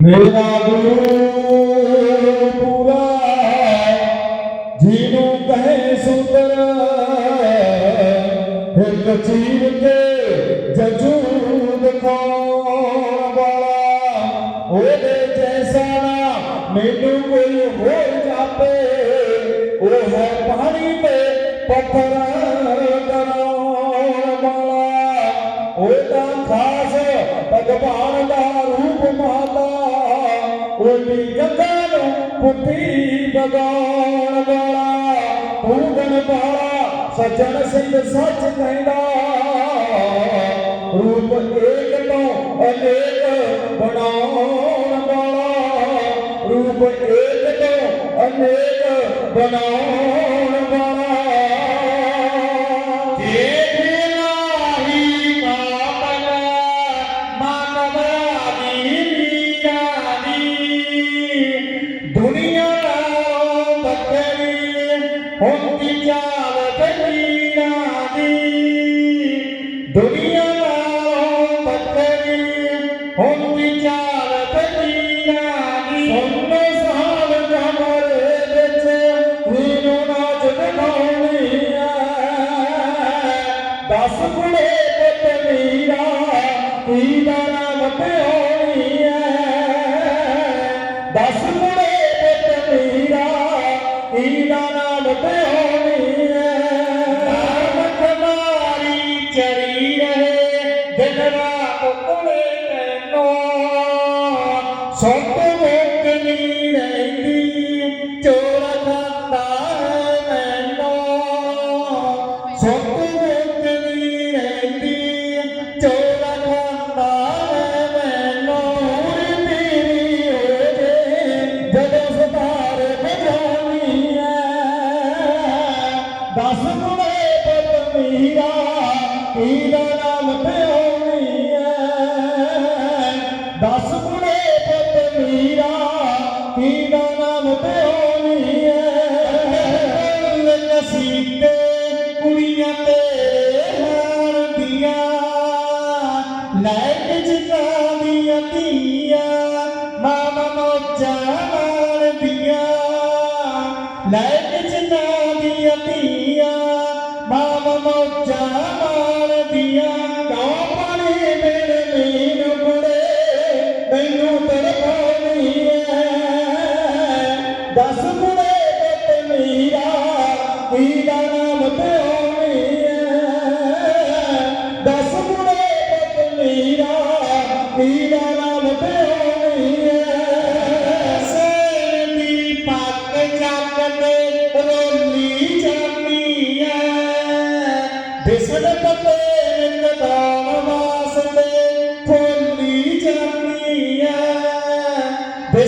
ਮੇਰਾ ਗੁਰੂ ਪੂਰਾ ਜਿਹਨੂੰ ਕਹੇ ਸੁੰਦਰ। ਇੱਕ ਚੀਰ ਕੇ ਜਜੂ ਦਿਖਾਉਣ ਵਾਲਾ, ਉਹਦੇ ਜੈਸਾ ਨਾ ਮੈਨੂੰ ਕੋਈ ਹੋਰ ਜਾਪੇ। ਉਹ ਹੈ ਪਾਣੀ ਤੇ ਪੱਥਰ ਕਰਾਉਣ ਵਾਲਾ। ਉਹਦਾ ਖਾਸ ਭਗਵਾਨ ਦਾ ਉਹਦੀ ਗੰਗਾ ਨੂੰ ਪੁੱਤੀ ਬਗਾਉਣ ਵਾਲਾ ਪੂਗਣ ਵਾਲਾ ਸੱਜਣ ਸਿੰਘ ਸੱਚ ਕਹਿੰਦਾ। ਰੂਪ ਏਕ ਤੋਂ ਅਨੇਕ ਬਣਾਉਣ ਵਾਲਾ, ਰੂਪ ਏਕ ਤੋਂ ਅਨੇਕ ਬਣਾਉਣ ਵਾਲਾ। ਹੁੰਦੀ ਚਾਲ ਤੀਰਾ ਦੀ ਦੁਨੀਆ ਨਾਲੋਂ ਬੱਕਰੀ ਹੁੰਦੀ ਚਾਲ ਤੀਰਾ ਦੀ ਸੁਣੋ ਸਾਲ ਕਮਰੇ ਵਿੱਚ ਵੀਰੋ ਨਾਚ ਦਿਖਾਉਣੀ ਆ ਦਸ ਕੁੜੇ ਪੁੱਤ ਮੀਰਾ ਕੀ ਦਾ ਨਾਮ ਪਿਉਣੀ ਐ। ਦਸ ਸੁੱਤ ਮੁੱਕ ਨਹੀਂ ਰਹਿੰਦੀ। ਚੋਰ ਖਾਂਦਾ ਹੈ ਮੈਨੂੰ। ਸੁੱਤ ਮੁੱਕ ਨਹੀਂ ਰਹਿੰਦੀ। ਚੋਰ ਖਾਂਦਾ ਹੈ ਮੈਨੂੰ। ਪੂਰੀ ਪੀਰੀ ਹੋ ਜੇ ਜਦੋਂ ਸਤਾਰ ਵਜਾਉਣੀ ਹੈ। ਦਸ ਕੁੜੇ ਪੁੱਤ ਮੀਰਾ ਐ ਕੁੜੀਆਂ ਤੇਰੇ ਹਾਰ ਦੀਆਂ। ਲੈ ਜਿੱਤਾਂ ਦੀਆਂ ਧੀਆਂ ਮਾਮਾ ਮੋਚਾ ਮਾਰਦੀਆਂ। ਲੈ ਜਿੱਤਾਂ ਦੀਆਂ ਧੀਆਂ ਮਾਮਾ ਮੋਚਾ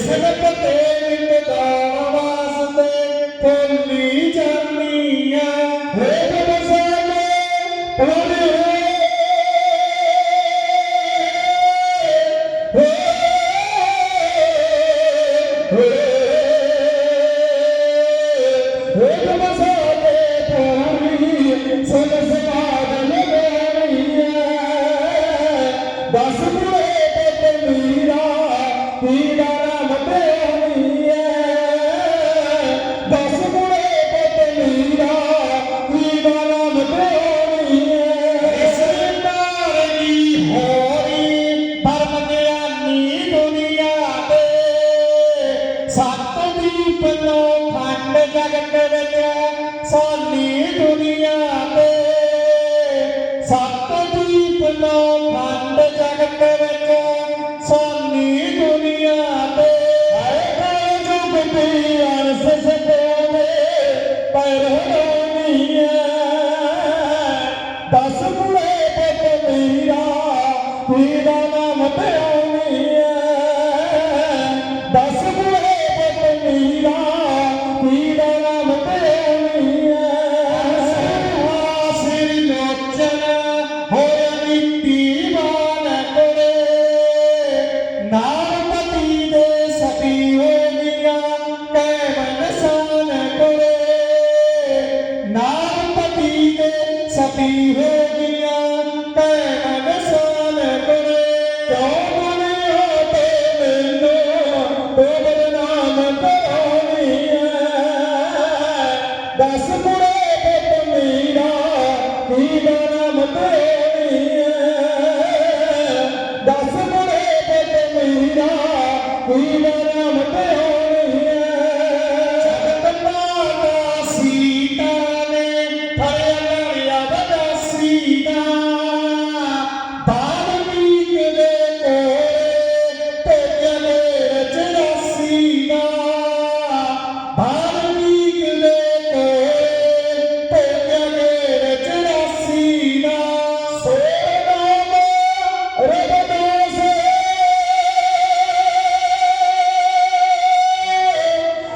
se ਵੰਡ ਜਗਤ ਵਿੱਚ ਸੋਨੀ ਦੁਨੀਆ ਤੇ ਸਤ ਦੀਪ ਨੋ ਵੰਡ ਜਗਤ ਵਿੱਚ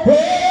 ਹੋ